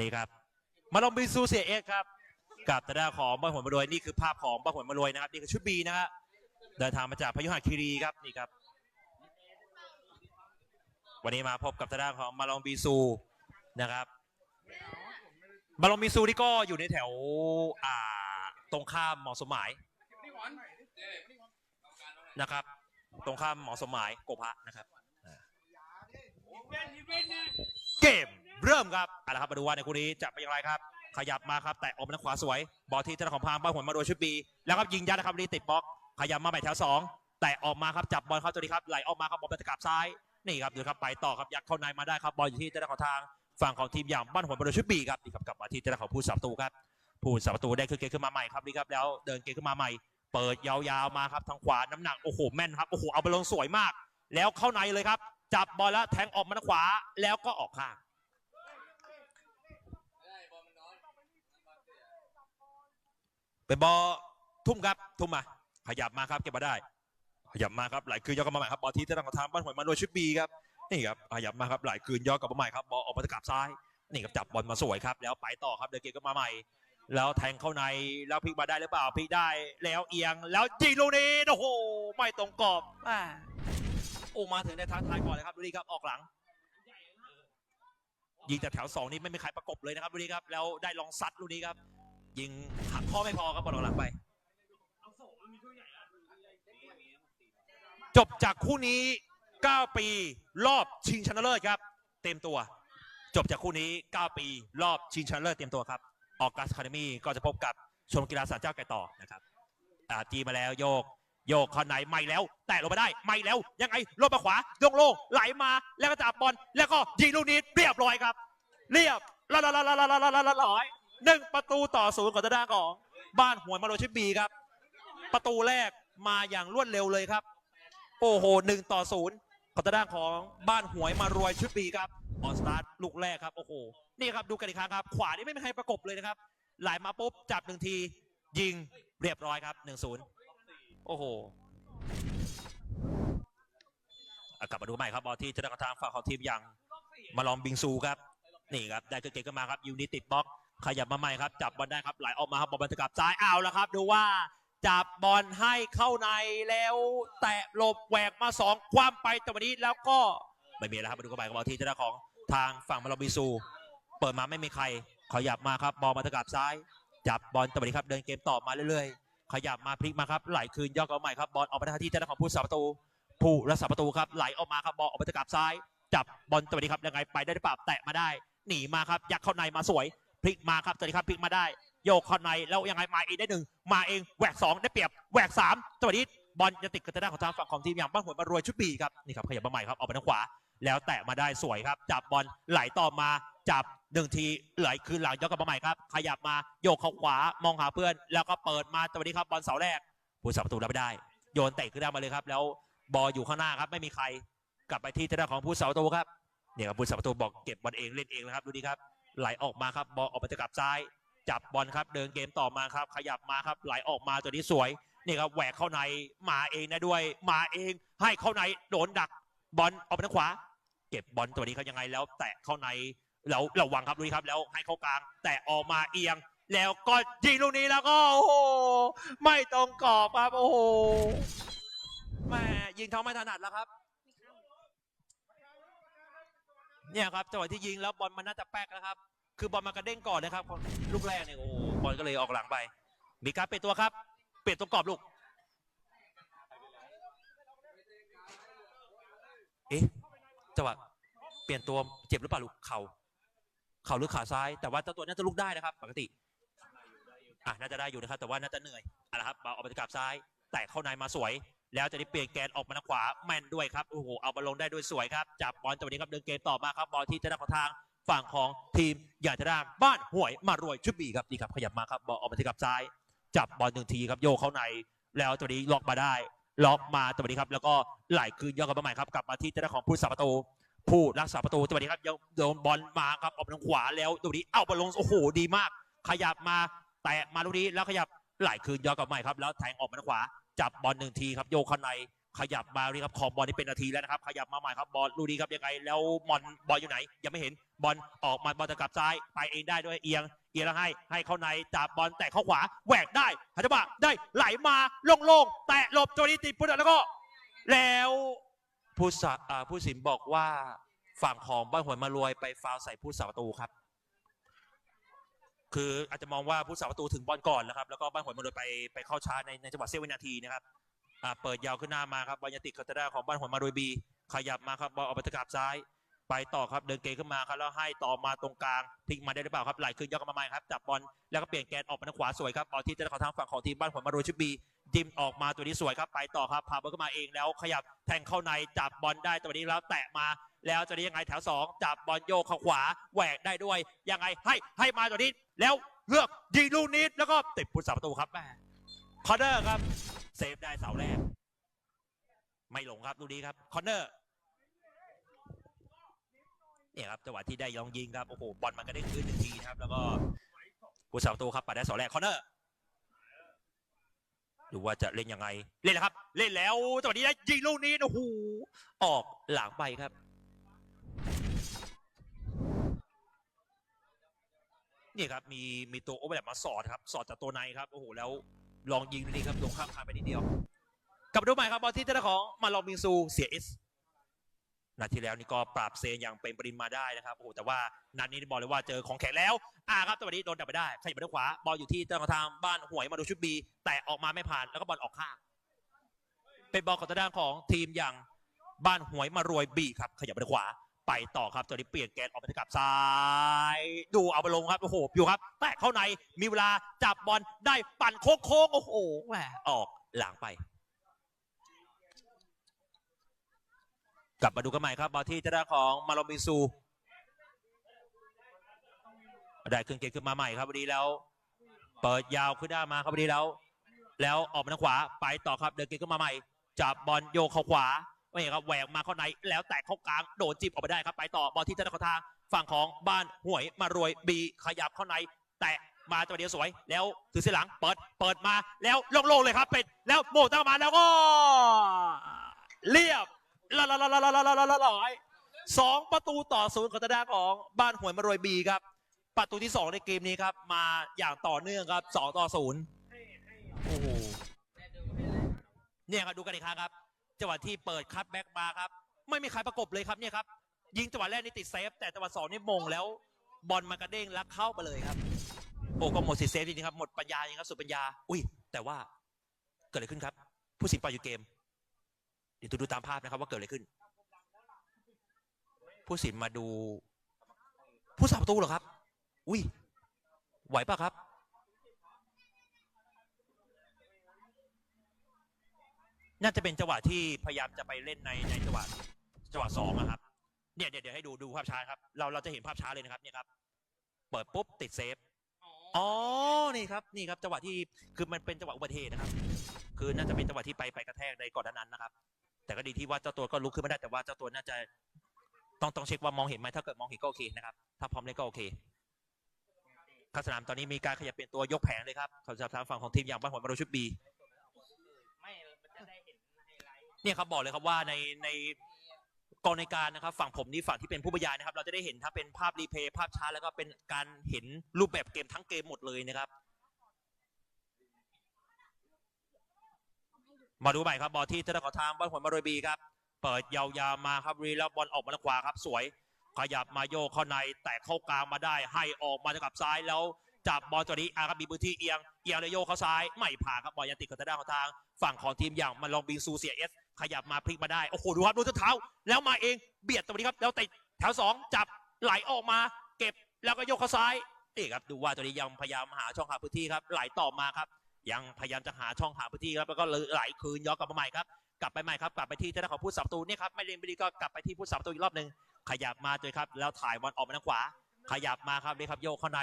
นี่ครับ มาลองบิซูเสียเอ็กซ์ครับ กับตาด้าของบ้านหัวมารวยนี่คือภาพของบ้านหัวมารวยนะครับนี่คือชุดบีนะครับเดินทางมาจากพยุหคีรีครับนี่ครับ วันนี้มาพบกับตาด้าของมาลองบิซูนะครับมาลองบิซูนี่ก็อยู่ในแถวอ่าตรงข้ามหมอสมหมายนะครับ ตรงข้ามหมอสมหมายโกพะนะครับเกม เริ่มครับเอาละครับมาดูว่าในคู่นี้จะเป็นอย่างไรครับ ขยับมาครับ แต่ออกมาทางขวาสวย บอลที่ทาของพามบ้านหัวมาโดยชุดบีแล้วครับยิงยัดนะครับนี่ติดบล็อก ขยับมาใหม่แถวสองแต่ออกมาครับจับบอลเข้าตัวนี้ครับไหลออกมาครับบอลไปตะกับซ้ายนี่ครับดูครับไปต่อครับยัดเข้าในมาได้ครับบอลอยู่ที่ทาของทางฝั่งของทีมอย่างบ้านหัวมาโดยชุดบีครับนี่ครับกลับมาที่ทาของผู้สับประตูครับผู้สับประตูได้คือเกมขึ้นมาใหม่ครับนี่ครับแล้วเดินเกมขึ้นมาใหม่ เปิดยาวๆมาครับทางขวาน้ำหนักโอ้โหแม่นครับโอ้โหเอาไปลงสวยมาก แล้วเข้าในเลยครับจับบอลแล้วแทงออกมาทางขวาแล้วก็ออกข้าง เป็นบอลทุ่มครับทุ่มมาขยับมาครับเก็บมาได้ขยับมาครับไหลคืนย้อนกลับมาใหม่ครับบอลที่ทางของทางบ้านหวยมาโดยชุดบีครับนี่ครับขยับมาครับไหลคืนย้อนกลับมาใหม่ครับบอลออกมาตะกับซ้ายนี่ครับจับบอลมาสวยครับ แล้วไปต่อครับเดินเกมก็มาใหม่ แล้วแทงเข้าในแล้วพลิกมาได้หรือเปล่าพลิกได้แล้วเอียงแล้วยิงลูกนี้โอ้โหไม่ตรงกรอบอ่าโอ้มาถึงในทางท้ายก่อนเลยครับดูดีครับออกหลังยิงจากแถวสองนี่ไม่มีใครประกบเลยนะครับดูดีครับแล้วได้ลองซัดลูกนี้ครับ ยิงหักข้อไม่พอครับบอลออกหลังไป จบจากคู่นี้ 9 ปีรอบชิงชนะเลิศครับ เต็มตัว จบจากคู่นี้ 9 ปี รอบชิงชนะเลิศเต็มตัวครับ ออกัสคาเดมี่ก็จะพบกับชมกีฬาสารเจ้าไก่ต่อนะครับจีมาแล้วโยกโยกเข้าในไม่แล้ว แตะลงมาได้ไม่แล้ว ยังไงลงมาขวาโยงโล่งไหลมาแล้วก็จับบอลแล้วก็ยิงลูกนี้เรียบร้อยครับ เรียบละละละละละละละละละร้อย หนึ่งประตูต่อศูนย์ของทางด้านของ บ้านหวยมาโรชิบีครับ ประตูแรกมาอย่างรวดเร็วเลยครับ โอ้โหหนึ่งต่อศูนย์ของทางด้านของบ้านหวยมารวยชุดบีครับออนสตาร์ทลูกแรกครับโอ้โหนี่ครับดูกันอีกครั้งครับ ขวานี่ไม่มีใครประกบเลยนะครับไหลมาปุ๊บจับหนึ่งที ยิงเรียบร้อยครับหนึ่งศูนย์โอ้โหกลับมาดูใหม่ครับบอลที่จะได้กระทางฝั่งของทีมอย่างมาลองบิงซูครับ นี่ครับ ได้เกิดเกมกันมาครับยูนิติดบล็อก ขยับมาใหม่ครับ จับบอลได้ครับไหลออกมาครับบอลบรรกลับซ้ายเอาแล้วครับ ดูว่าจับบอลให้เข้าในแล้ว แตะหลบแหวกมาสองคว่ำไปแต่วันนี้แล้วก็ไม่มีแล้วครับมาดูกันใหม่กับบอลที่จะได้ของทางฝั่งมาลอบิซู เปิดมาไม่มีใคร ขยับมาครับบอลมาตะกับซ้าย จับบอลแต่วันนี้ครับเดินเกมต่อมาเรื่อยๆ ขยับมาพลิกมาครับไหลคืนยอดเอาใหม่ครับบอลออกไปทางที่จะได้ของผู้สาประตู ผู้รักษาประตูครับไหลออกมาครับบอลออกไปตะกับซ้าย จับบอลตัวนี้ครับยังไงไปได้หรือเปล่าแตะมาได้หนีมาครับยักเข้าในมาสวย พลิกมาครับตัวนี้ครับพลิกมาได้ โยกเข้าในแล้วยังไงมาเองได้หนึ่งมาเองแหวกสองได้เปรียบแหวกสามตัวนี้บอลจะติดกระด้านของทางฝั่งของทีมอย่างบ้านหัวมารวยชุดบีครับนี่ครับขยับมาใหม่ครับออกไปทางขวา แล้วแตะมาได้สวยครับ จับบอลไหลต่อมาจับหนึ่งทีไหลคืนหลังย้อนกลับมาใหม่ครับขยับมาโยกเข้าขวามองหาเพื่อน แล้วก็เปิดมาตัวนี้ครับบอลเสาแรกผู้สับประตูรับไม่ได้ โยนเตะขึ้นได้มาเลยครับ แล้วบอลอยู่ข้างหน้าครับไม่มีใคร กลับไปที่ทางด้านของผู้สาประตูครับเนี่ยครับผู้สาประตูบอกเก็บบอลเองเล่นเองนะครับดูดีครับ ไหลออกมาครับบอลออกไปจะกลับซ้าย จับบอลครับเดินเกมต่อมาครับ ขยับมาครับไหลออกมาตัวนี้สวยนี่ครับแหวกเข้าในมาเองนะด้วย มาเองให้เข้าในโดนดักบอลออกไปทางขวา เก็บบอลตัวนี้เขายังไงแล้ว แตะเข้าในแล้วระวังครับดูนี่ครับ แล้วให้เข้ากลาง แตะออกมาเอียง แล้วก็ยิงลูกนี้แล้วก็โอ้โหไม่ตรงกรอบครับโอ้โหแม่ยิงเท้าไม่ถนัดแล้วครับ เนี่ยครับจังหวะที่ยิงแล้วบอลมันน่าจะแป๊กแล้วครับ คือบอลมากระเด้งก่อนนะครับลูกแรกเนี่ยโอ้บอลก็เลยออกหลังไป มีการเปลี่ยนตัวครับ เปลี่ยนตัวกรอบลูกเอ๊ะจังหวะเปลี่ยนตัวเจ็บหรือเปล่าลูกเข่าเข่าหรือขาซ้าย แต่ว่าเจ้าตัวน่าจะลุกได้นะครับ ปกติอะน่าจะได้อยู่นะครับ แต่ว่าน่าจะเหนื่อยเอะละครับเอาออกไปกลับซ้าย แตะเข้าในมาสวย แล้วจะได้เปลี่ยนแกนออกมาทางขวาแม่นด้วยครับโอ้โหเอาบอลลงได้ด้วยสวยครับจับบอลจังหวะนี้ครับเดินเกมต่อมาครับบอลที่จะได้ของทางฝั่งของทีมอยากจะได้บ้านห่วยมารวยชุดบีครับนี่ครับขยับมาครับบอลออกมาที่กับซ้าย จับบอลหนึ่งทีครับโยกเข้าใน แล้วตัวนี้ล็อกมาได้ ล็อกมาตัวนี้ครับแล้วก็ไหลคืนย่อกลับมาใหม่ครับกลับมาที่จะได้ของผู้สาประตูผู้รักษาประตูตัวนี้ครับโดนบอลมาครับออกไปทางขวาแล้วตัวนี้เอาบอลลงโอ้โหดีมาก ขยับมาแตะมาตรงนี้แล้วขยับไหลคืนย้อนกลับมาใหม่ครับแล้วแทงออกมาทางขวา จับบอลหนึ่งทีครับโยกเข้าในขยับมาดีครับขอบบอลนี่เป็นนาทีแล้วนะครับ ขยับมาใหม่ครับบอลลูดีครับยังไง แล้วมอนบอลอยู่ไหน ยังไม่เห็นบอลออกมาบอลจะกลับซ้ายไปเองได้ด้วยเอียง เอียงแล้วให้ให้เข้าในจับบอลแตะเข้าขวาแหวกได้ฮัตบะได้ไหลมาโล่งๆแตะหลบโจนีติดพุทธแล้วก็ แล้วผู้สผู้สินบอกว่าฝั่งของบ้านหวยมารวยไปฟาวใส่ผู้สาประตูครับ คืออาจจะมองว่าผู้สาประตูถึงบอลก่อนแล้วครับแล้วก็บ้านหวยมารวยไปไปเข้าชาร์จในในจังหวะเสี้ยววินาทีนะครับอ่าเปิดยาวขึ้นหน้ามาครับบอลยติคาตาดาของบ้านหวยมารวยบีขยับมาครับบอลออกไปตะกราบซ้าย ไปต่อครับเดินเกมขึ้นมาครับแล้วให้ต่อมาตรงกลางพลิกมาได้หรือเปล่าครับไหลขึ้นยกมาใหม่ครับจับบอลแล้วก็เปลี่ยนแกนออกมาทางขวาสวยครับบอลที่จะเข้าทางฝั่งของทีมบ้านหวยมารวยชุดบีดิมออกมาตัวนี้สวยครับไปต่อครับพาบอลขึ้นมาเองแล้วขยับแทงเข้าในจับบอลได้ตัวนี้แล้วแตะมา แล้วจะได้ยังไงแถวสองจับบอลโยกข้าขวาแหวกได้ด้วยยังไงให้ให้มาตัวนี้ แล้วเลือกยิงลูกนี้แล้วก็ติดพุทธประตูครับแม่คอนเนอร์ครับเซฟได้เสาแรก ไม่หลงครับลูกนี้ครับคอนเนอร์เนี่ยครับจังหวะที่ได้ลองยิงครับโอ้โหบอลมันก็ได้คืนหนึ่งทีนะครับ แล้วก็ผู้สาประตูครับปัดได้เสาแรกคอนเนอร์ดูว่าจะเล่นยังไง เล่นแล้วครับ เล่นแล้วจังหวะนี้ได้ยิงลูกนี้โอ้โหออกหลังไปครับ นี่ครับมีมีตัวโอเวอร์แลปมาสอดครับสอดจากตัวในครับโอ้โหแล้วลองยิงดูนี่ครับลงข้ามคานไปนิดเดียวกลับมาดูใหม่ครับบอลที่เจ้าของมาลองบิงซูเสียเอสนาทีแล้วนี่ก็ปราบเซนอย่างเป็นปริมาได้นะครับโอ้โหแต่ว่านัดนี้บอกเลยว่าเจอของแข็งแล้วอ่าครับจังหวะนี้โดนดับไปได้ขยับไปด้านขวาบอลอยู่ที่เจ้าของทางบ้านหวยมาดูชุดบีแต่ออกมาไม่ผ่านแล้วก็บอลออกข้างเป็นบอลของทางด้านของทีมอย่างบ้านหวยมารวยบีครับขยับไปด้านขวา ไปต่อครับตัวนี้เปลี่ยนแกนออกไปกับซ้าย ดูเอาไปลงครับ โอ้โห อยู่ครับ แตะเข้าใน มีเวลาจับบอลได้ปั่นโค้งโอ้โหแหมออกหลังไป กลับมาดูกันใหม่ครับบอลที่จะได้ของมาลอมิซูได้ขึ้นเกมขึ้นมาใหม่ครับวันนี้แล้ว เปิดยาวขึ้นได้มาครับวันนี้แล้ว แล้วออกมาทางขวาไปต่อครับเดินเกมขึ้นมาใหม่จับบอลโยกเข้าขวา ไม่ครับแหวกมาข้างในแล้วแตกเข้ากลางโดดจิบออกไปได้ครับ ไปต่อบอที่เจ้าทางฝั่งของบ้านหวยมารวยบีขยับเข้าใน แตะมาจังหวะเดียวสวย แล้วถือเสียหลังเปิดเปิดมาแล้วโล่งๆเลยครับเป็ดแล้วโมตั้งมาแล้วก็ เรียบละละละละละละละละลอยสองประตูต่อศูนย์ของตดาของบ้านหวยมารวยบีครับ ประตูที่สองในเกมนี้ครับ มาอย่างต่อเนื่องครับสองต่อศูนย์โอ้โหเนี่ยครับดูกันอีกครั้งครับ จังหวะที่เปิดคัตแบ็กมาครับ ไม่มีใครประกบเลยครับเนี่ยครับ ยิงจังหวะแรกนี่ติดเซฟ แต่จังหวะสองนี่มงแล้วบอลมันกระเด้งแล้วเข้าไปเลยครับโอ้ก็หมดสิเซฟจริงๆครับหมดปัญญาจริงครับสุดปัญญา อุ้ย แต่ว่าเกิดอะไรขึ้นครับ ผู้สินปล่อยอยู่เกม เดี๋ยวดูตามภาพนะครับ ว่าเกิดอะไรขึ้น ผู้สินมาดู ผู้สาประตูเหรอครับ อุ้ยไหวปะครับ น่าจะเป็นจังหวะที่พยายามจะไปเล่นในในจังหวะจังหวะสองอะครับเนี่ยเดี๋ยวเดี๋ยวให้ดูดูภาพช้าครับเราเราจะเห็นภาพช้าเลยนะครับเนี่ยครับ เปิดปุ๊บติดเซฟอ๋อนี่ครับนี่ครับจังหวะที่คือมันเป็นจังหวะอุบัติเหตุนะครับ คือน่าจะเป็นจังหวะที่ไปไปกระแทกในก่อนหน้านั้นนะครับ แต่ก็ดีที่ว่าเจ้าตัวก็ลุกขึ้นม่ได้แต่ว่าเจ้าตัวน่าจะต้องต้องเช็คว่ามองเห็นไหมถ้าเกิดมองเห็นก็โอเคนะครับ ถ้าพร้อมเล่นก็โอเคข้าสนามตอนนี้มีการขยับเปลี่ยนตัวยกแผงเลยครับเขาจะทางฝั่งของทีมอย่างบ้านหัวมาโรชุดบี ไม่มันจะได้เห็นไฮไลท์ เนี่ยครับบอกเลยครับว่าในในกองในการนะครับ ฝั่งผมนี่ฝั่งที่เป็นผู้บรรยายนะครับ เราจะได้เห็นถ้าเป็นภาพรีเพย์ภาพช้าแล้วก็เป็นการเห็นรูปแบบเกมทั้งเกมหมดเลยนะครับ มาดูใหม่ครับบอลที่ธนาคารทางบ้านหัวมาโรยบีครับเปิดยาวๆมาครับรีแล้วบอลออกมาทางขวาครับสวย ขยับมาโยกเข้าในแต่เข้ากลางมาได้ ให้ออกมาจากกับซ้ายแล้วจับบอลตัวนี้อาครับมีพื้นที่เอียงเอียงเลยโยกเข้าซ้ายไม่ผ่านครับบอลยังติดกับทางด้านของทาง ฝั่งของทีมอย่างมันลองบิงซูเสียเอส ขยับมาพลิกมาได้ โอ้โห ดูครับ ดูเท้า แล้วมาเอง เบียดตัวนี้ครับ แล้วติดแถวสองจับ ไหลออกมา เก็บ แล้วก็โยกเข้าซ้าย นี่ครับ ดูว่าตัวนี้ยังพยายามหาช่องหาพื้นที่ครับ ไหลต่อมาครับ ยังพยายามจะหาช่องหาพื้นที่ครับ แล้วก็ไหลคืนย้อนกลับมาใหม่ครับ กลับไปใหม่ครับ กลับไปที่เจ้านของผู้สับตูนี่ครับ ไม่เล่นไม่ดีก็กลับไปที่ผู้สับตูอีกรอบหนึ่งขยับมาเลยครับ แล้วถ่ายบอลออกมาทางขวา ขยับมาครับนี่ครับ โยกเข้าใน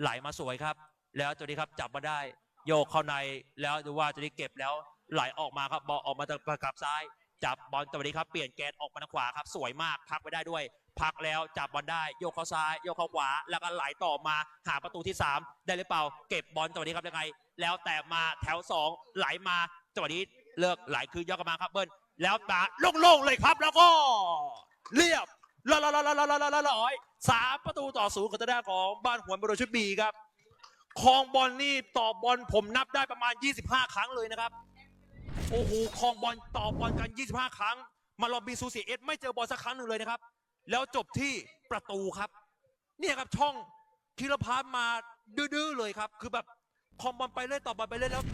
ไหลมาสวยครับ แล้วตัวนี้ครับ จับมาได้ โยกเข้าใน แล้วดูว่าตัวนี้เก็บแล้ว ไหลออกมาครับบอลออกมาจากประกับซ้าย จับบอลตะวันนี้ครับเปลี่ยนแกนออกมาทางขวาครับ สวยมากพักไว้ได้ด้วย พักแล้วจับบอลได้โยกเข้าซ้ายโยกเข้าขวา แล้วก็ไหลต่อมาหาประตูที่ 3 ได้หรือเปล่า เก็บบอลตะวันนี้ครับยังไง แล้วแต่มาแถว 2 ไหลมาตะวันนี้เลิกไหลคืนยกกมาครับเบิ้ลแล้วตาโล่งๆเลยครับ แล้วก็ เรียบลอยลอยลอยลอยลอยลอยสามประตูต่อศูนย์ของทางด้าของบ้านหวนบรชุดบีครับคลองบอลนี่ต่อบอลผมนับได้ประมาณ 25 ครั้งเลยนะครับ โอ้โหคลองบอลต่อบอลกัน 25 ครั้ง มาลองบีซูซีเอสไม่เจอบอลสักครั้งหนึ่งเลยนะครับ แล้วจบที่ประตูครับ เนี่ยครับช่องธีรพัฒน์มาดื้อๆเลยครับ คือแบบคอมบอลไปเรื่อยต่อบอลไปเรื่อยแล้ว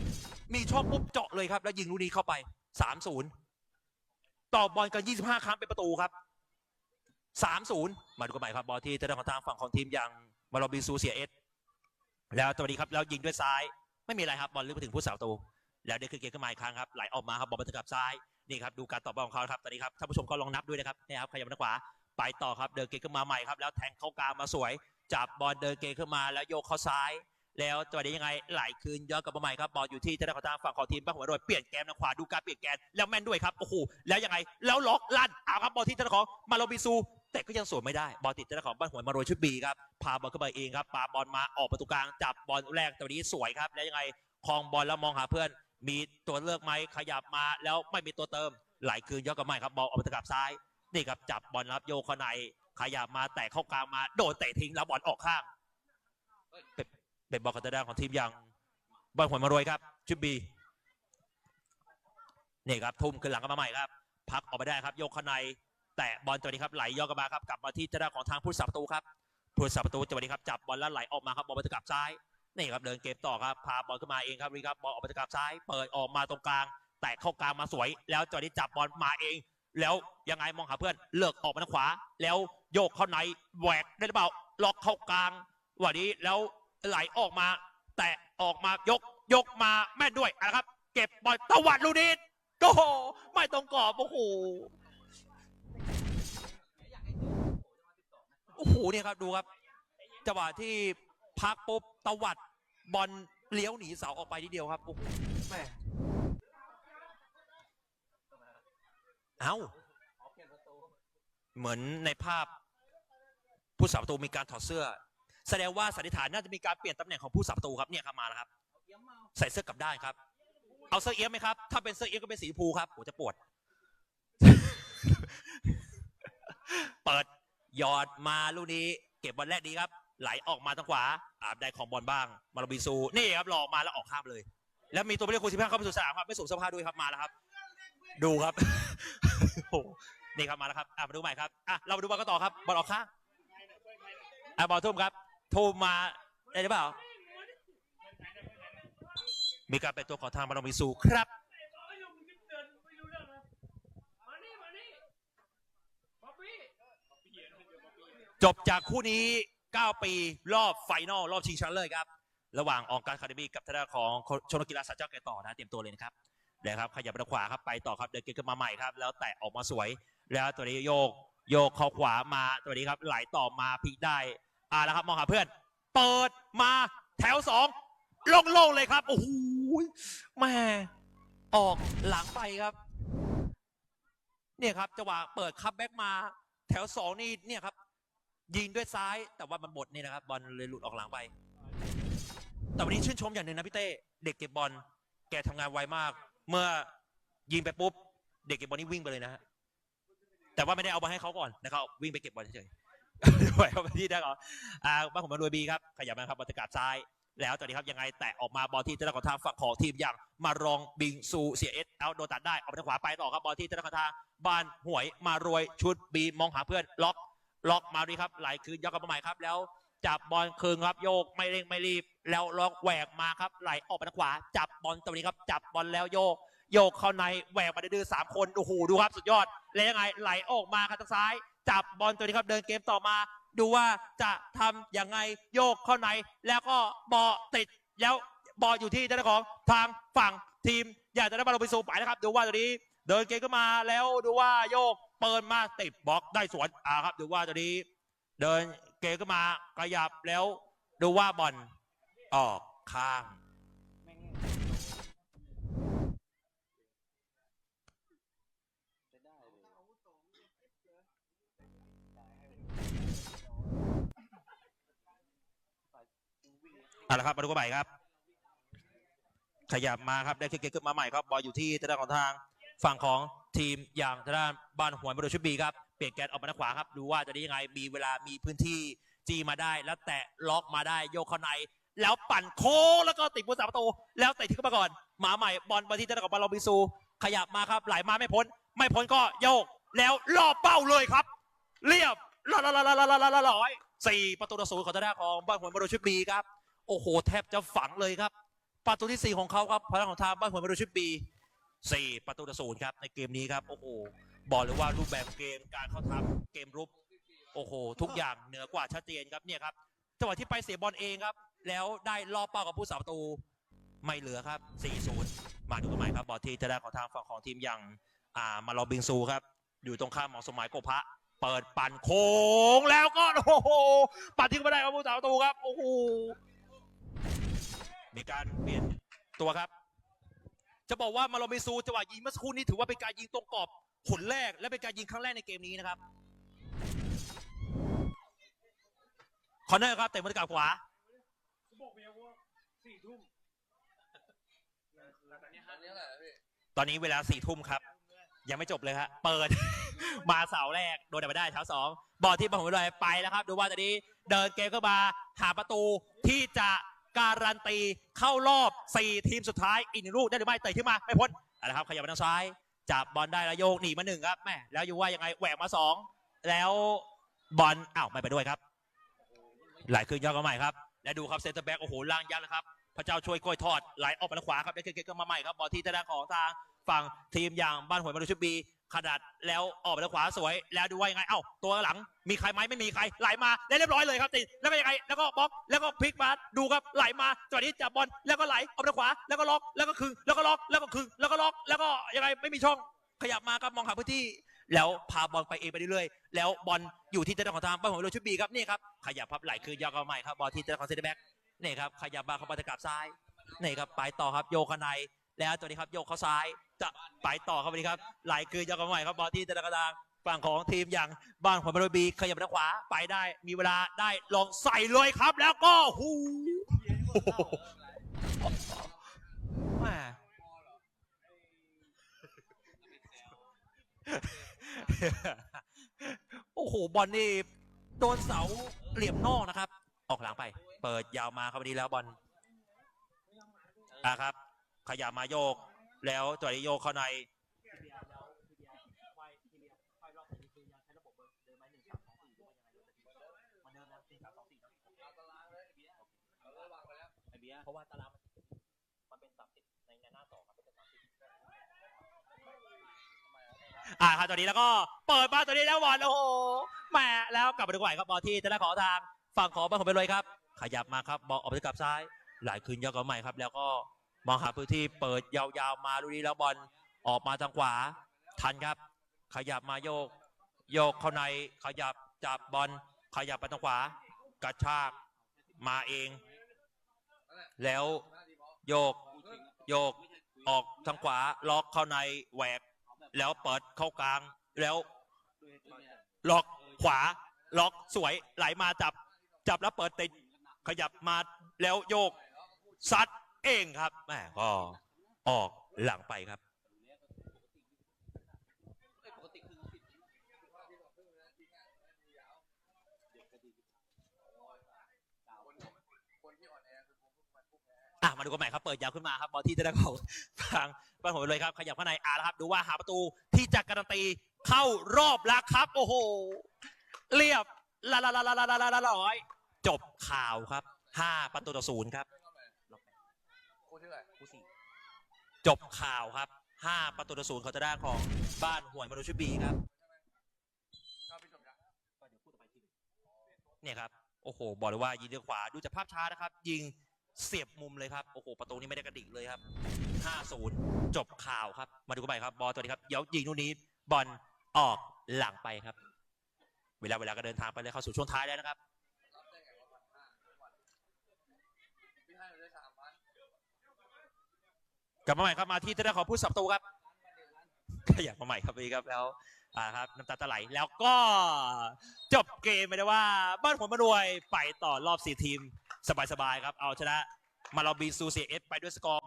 มีช่องปุ๊บเจาะเลยครับ แล้วยิงลูกนี้เข้าไป 3-0 ต่อบอลกัน 25 ครั้งเป็นประตูครับ 3-0 มาดูกันใหม่ครับบอลที่จะได้ของทางฝั่งของทีมอย่างมาลอบิซูเซียเอสแล้วตัวนี้ครับแล้วยิงด้วยซ้ายไม่มีอะไรครับบอลลึกไปถึงผู้สาวตู แล้วเด็กคือเกมขึ้นมาอีกครั้งครับไหลออกมาครับบอลมาถึงกับซ้ายนี่ครับดูการตอบบอลของเขาครับตอนนี้ครับท่านผู้ชมก็ลองนับด้วยนะครับนี่ครับขยับมาขวาไปต่อครับเดินเกมขึ้นมาใหม่ครับแล้วแทงเข้ากลางมาสวย จับบอลเดินเกมขึ้นมาแล้วโยกเข้าซ้าย แล้วตัวนี้ยังไงไหลคืนย้อนกลับมาใหม่ครับบอลอยู่ที่ทางด้านของทางฝั่งของทีมบ้านหัวโดยเปลี่ยนแกมทางขวาดูการเปลี่ยนแกนแล้วแม่นด้วยครับโอ้โหแล้วยังไงแล้วล็อกลั่นเอาครับบอลที่ทางด้าของมาโลบิซูแต่ก็ยังสวนไม่ได้บอลติดทางด้านของบ้านหัวมาโรยชุดบีครับพาบอลเข้าไปเองครับปาบอลมาออกประตูกลางจับบอลแรกตัวนี้สวยครับแล้วยังไงคลองบอลแล้วมองหาเพื่อน มีตัวเลือกไหมขยับมาแล้วไม่มีตัวเติม ไหลคืนย้อกลับมาใหม่ครับบอลออกไปทากับซ้าย นี่ครับจับบอลรับโยเข้าในขยับมาแตะเข้ากลางมาโดนเตะทิ้งแล้วบอลออกข้างเป็นเป็นบอลของทาด้านของทีมย่างบอลหัวมารวยครับชุดบีนี่ครับทุ่มขึ้นหลังกันมาใหม่ครับ พักออกไปได้ครับ โยกข้าในแตะบอลตัวนี้ครับไหลย้อกับมาครับกลับมาที่ทางด้านของทางผู้สับประตูครับผู้สับประตูจังหวะนี้ครับจับบอลแล้วไหลออกมาครับบอลไปกลับซ้าย นี่ครับเดินเกมต่อครับพาบอลขึ้นมาเองครับนี่ครับบอลออกไปกลับซ้าย เปิดออกมาตรงกลาง แตะเข้ากลางมาสวย แล้วจังหวะนี้จับบอลมาเอง แล้วยังไงมองหาเพื่อนเลือกออกมาทางขวา แล้วโยกเข้าในแหวกได้หรือเปล่าล็อกเข้ากลางวันนี้แล้วไหลออกมา แตะออกมายกยกมาแม่นด้วยนะครับ เก็บบอลตวัดลูนี้โอ้โหไม่ตรงกรอบโอ้โหโอ้โหเนี่ยครับดูครับจังหวะที่ พักปุ๊บตวัดบอลเลี้ยวหนีเสาออกไปทีเดียวครับโอ้โหแม่เอ้าเหมือนในภาพผู้สาประตูมีการถอดเสื้อ แสดงว่าสันนิษฐานน่าจะมีการเปลี่ยนตำแหน่งของผู้สาประตูครับเนี่ยครับมาแล้วครับ ใส่เสื้อกลับด้านครับ เอาเสื้อเอี้ยมไหมครับ ถ้าเป็นเสื้อเอี้ยมก็เป็นสีชมพูครับโหจะปวด เปิดหยอดมาลูกนี้ เก็บบอลแรกดีครับ ไหลออกมาทางขวาอาบได้ของบอลบ้าง มาลาบิซูนี่ครับหลอกมาแล้วออกข้ามเลย แล้วมีตัวผู้เล่นคนสิบห้าเข้าไปสู่สนามครับไม่สูงเสื้อผ้าด้วยครับมาแล้วครับ ดูครับโอ้โหนี่ครับมาแล้วครับอะมาดูใหม่ครับอะเรามาดูบอลกันต่อครับบอลออกข้างอะบอลทุ่มครับทุ่มมาได้หรือเปล่า มีการเป็นตัวของทางมาลาบิซูครับจบจากคู่นี้ 9 ปี รอบไฟนอลรอบชิงชนะเลิศครับ ระหว่างอองการคาเดมีกับทางด้านของชนกีฬาสัตว์เจ้าแก่ต่อนะ เตรียมตัวเลยนะครับเดี๋ยวครับขยับไปทางขวาครับไปต่อครับเดินเกมขึ้นมาใหม่ครับ แล้วแตะออกมาสวย แล้วตัวนี้โยกโยกเข้าขวามาตัวนี้ครับไหลต่อมาพลิกได้อ่าแล้วครับมองหาเพื่อน เปิดมาแถวสองโล่งๆเลยครับโอ้โหแม่ออกหลังไปครับ เนี่ยครับจังหวะเปิดคัพแบ็กมา แถวสองนี่เนี่ยครับ ยิงด้วยซ้ายแต่ว่ามันหมดนี่นะครับบอลเลยหลุดออกหลังไป แต่วันนี้ชื่นชมอย่างหนึ่งนะพี่เต้เด็กเก็บบอลแกทำงานไวมาก เมื่อยิงไปปุ๊บ เด็กเก็บบอลนี่วิ่งไปเลยนะฮะแต่ว่าไม่ได้เอามาให้เขาก่อนนะครับวิ่งไปเก็บบอลเฉยๆด้วยครับที่ได้ก่อนอ่าบ้านผมมารวยบีครับขยับมาครับบอลตะกาศซ้าย แล้วตอนนี้ครับยังไงแตะออกมาบอลที่จะได้ของทางฝั่งของทีมอย่างมารองบิงซูเสียเอสเอาโดนตัดได้ออกไปทางขวาไปต่อครับบอลที่จะได้ของทางบ้านหวยมารวยชุดบีมองหาเพื่อนล็อก ล็อกมาดีครับไหลคืนยกกลับมาใหม่ครับ แล้วจับบอลคืนครับโยกไม่เร่งไม่รีบ แล้วล็อกแหวกมาครับไหลออกไปทางขวา จับบอลตัวนี้ครับ จับบอลแล้วโยก โยกเข้าในแหวกมาดื้อสามคนโอ้โหดูครับสุดยอดแล้วยังไงไหลออกมาครับทางซ้าย จับบอลตัวนี้ครับเดินเกมต่อมา ดูว่าจะทำยังไงโยกเข้าใน แล้วก็บอติดแล้วบออยู่ที่เจ้าของทางฝั่งทีม อยากจะได้บอลลงไปสู่ไปนะครับ ดูว่าตัวนี้เดินเกมก็มาแล้วดูว่าโยก เปิดมาติดบล็อกได้สวนอ่าครับดูว่าตัวนี้ เดินเกมก็มาขยับแล้วดูว่าบอลออกข้าง เอาละครับมาดูกันใหม่ครับ ขยับมาครับได้เกมขึ้นมาใหม่ครับบอลอยู่ที่ทางด้านของทางฝั่งของ ทีมอย่างทางด้าบ้านหวนบรชุดบีครับเปลี่ยนแกนออกมาทางขวาครับดูว่าจะได้ยังไงมีเวลามีพื้นที่จีมาได้ แล้วแตะล็อกมาได้โยกเข้าใน แล้วปั่นโค้แล้วก็ติดบนสาประตูแล้วเตะทิ้งเข้ามาก่อนหมาใหม่บอลมาที่ตะกับปาลอบิซู ขยับมาครับไหลมาไม่พ้น ไม่พ้นก็โยก แล้วล่อเป้าเลยครับ เรียบลอยลอยลอยลอยลอยลอยสี่ประตูต่อศูนย์ของทางด้าของบ้านหวนบรชุดบีครับโอ้โหแทบจะฝังเลยครับประตูที่สี่ของเขาครับพลังของทางบ้านหวนบรชุดบี สี่ประตูต่อศูนย์ครับในเกมนี้ครับ โอ้โห บอกเลยว่ารูปแบบเกมการเข้าทำเกมรุกโอ้โห ทุกอย่างเหนือกว่าชัดเจนครับเนี่ยครับจังหวะที่ไปเสียบอลเองครับ แล้วได้รอเป้ากับผู้สาประตู ไม่เหลือครับ 4-0 มาดูกันใหม่ครับบอลที่จะได้ของทางฝั่งของทีมอย่างอ่ามาลอบิงซูครับ อยู่ตรงข้ามหมองสมัยโกพะเปิดปั่นโค้งแล้วก็โอ้โหปัดทิ้งไม่ได้ครับผู้สาประตูครับโอ้โหมีการเปลี่ยนตัวครับ จะบอกว่ามาลอมิซูจังหวะยิงเมื่อสักครู่นี้ถือว่าเป็นการยิงตรงกรอบผลแรก และเป็นการยิงครั้งแรกในเกมนี้นะครับคอนเนอร์ครับเตะมือกับขวาตอนนี้เวลาสี่ทุ่มครับ ยังไม่จบเลยครับเปิด มาเสาแรกโดนแต่ไม่ได้เช้าสองบอลที่บอลหัวเลยไปแล้วครับ ดูว่าตอนนี้เดินเกมเข้ามาหาประตูที่จะ การันตีเข้ารอบ 4 ทีมสุดท้ายอีกหนึ่งลูกได้หรือไม่เตะขึ้นมาไม่พ้นเอาละครับขยับไปทางซ้ายจับบอลได้แล้วโยกหนีมาหนึ่งครับแม่แล้วอยู่ว่ายังไงแหวกมาสองแล้วบอลอ้าวไม่ไปด้วยครับ ไหลคืนยอดมาใหม่ครับ และดูครับเซนเตอร์แบ็กโอ้โหล่างยันแล้วครับ พระเจ้าช่วยกล้วยทอดไหลออกไปทางขวาครับแล้วเกก็มาใหม่ครับบอลที่ทางด้านของทางฝั่งทีมอย่างบ้านหวยมาดูชุบี ขนาดแล้วออกไปทางขวาสวยแล้วดูว่ายังไงเอ้าตัวหลังมีใครไหมไม่มีใครไหลมาได้เรียบร้อยเลยครับติดแล้วก็ยังไงแล้วก็บล็อกแล้วก็พลิกมาดูครับไหลมาจังหวะนี้จับบอลแล้วก็ไหลออกไปทางขวาแล้วก็ล็อกแล้วก็คึงแล้วก็ล็อกแล้วก็คึงแล้วก็ล็อกแล้วก็ยังไงไม่มีช่องขยับมาครับมองหาพื้นที่ แล้วพาบอลไปเองไปเรื่อยๆแล้วบอลอยู่ที่ทางด้าของทางบ้านหวยมาดูชุบีครับนี่ครับขยับพับไหลคืนยาวเข้ามาใหม่ครับบอลที่ทางด้าของเซนเตอร์แบ็กนี่ครับขยับมาเข้ามาตะกับซ้ายนี่ครับไปต่อครับโยกข้างใน แล้วตัวนี้ครับโยกเข้าซ้ายจะไปต่อครับวันนี้ครับไหลคืนยาวกันใหม่ครับบอลที่ตะกระดางฝั่งของทีมอย่างบ้านขวัญบารบีขยับไปทางขวาไปได้มีเวลาได้ลองใส่เลยครับ แล้วก็หูแม่โอ้โหบอลนี่โดนเสาเหลี่ยมนอกนะครับ ออกหลังไป เปิดยาวมาครับวันนี้แล้วบอลอะครับ ขยับมาโยก แล้วจอดโยกเข้าใน เพราะว่าตารางมันเป็นสามสิบในหน้าสองครับเป็นสามสิบอ่าครับตอนนี้แล้วก็เปิดมาตอนนี้แล้วบอลโอ้โหแหมแล้วกลับมาดูไหวครับบอลที่จะได้ขอทางฝั่งของบ้านผมไปเลยครับ ขยับมาครับบอลออกไปกลับซ้าย หลายคืนยาวกับใหม่ครับ แล้วก็ มองหาพื้นที่เปิดยาวๆมาดูนี้แล้วบอลออกมาทางขวา ทันครับ ขยับมาโยก โยกเข้าในขยับจับบอลขยับไปทางขวากระชากมาเอง แล้วโยกโยกออกทางขวาล็อกเข้าในแหวก แล้วเปิดเข้ากลางแล้วล็อกขวาล็อกสวยไหลมาจับ จับแล้วเปิดติดขยับมาแล้วโยกซัด เองครับแหมก็ออกหลังไปครับอะมาดูกันใหม่ครับ เปิดยาวขึ้นมาครับบอลที่จะได้ของทางบ้านผมเลยครับ ขยับข้างในอ่านะครับ ดูว่าหาประตูที่จะการันตีเข้ารอบแล้วครับ โอ้โห เรียบ ละละละละละละละร้อย จบข่าวครับห้าประตูต่อศูนย์ครับ จบข่าวครับห้าประตูต่อศูนย์เขาจะได้ของบ้านห่วยมาดูชุบีครับเนี่ยครับ โอ้โห บอกเลยว่ายิงทางขวา ดูจากภาพช้านะครับ ยิงเสียบมุมเลยครับ โอ้โห ประตูนี้ไม่ได้กระดิกเลยครับ 5-0 จบข่าวครับ มาดูกันใหม่ครับ บอลตัวนี้ครับ เดี๋ยวยิงลูกนี้ บอลออกหลังไปครับ เวลาเวลาก็เดินทางไปเลยเข้าสู่ช่วงท้ายแล้วนะครับ กลับมาใหม่ครับมาที่ทางด้านของผู้สับตูครับขยับมาใหม่ครับพี่ครับแล้วอ่าครับน้ำตาตะไหลแล้วก็จบเกมไปได้ว่า บ้านผมมารวยไปต่อรอบสี่ทีม สบายๆครับ เอาชนะมาลอบีซูเซีเอสไปด้วยสกอร์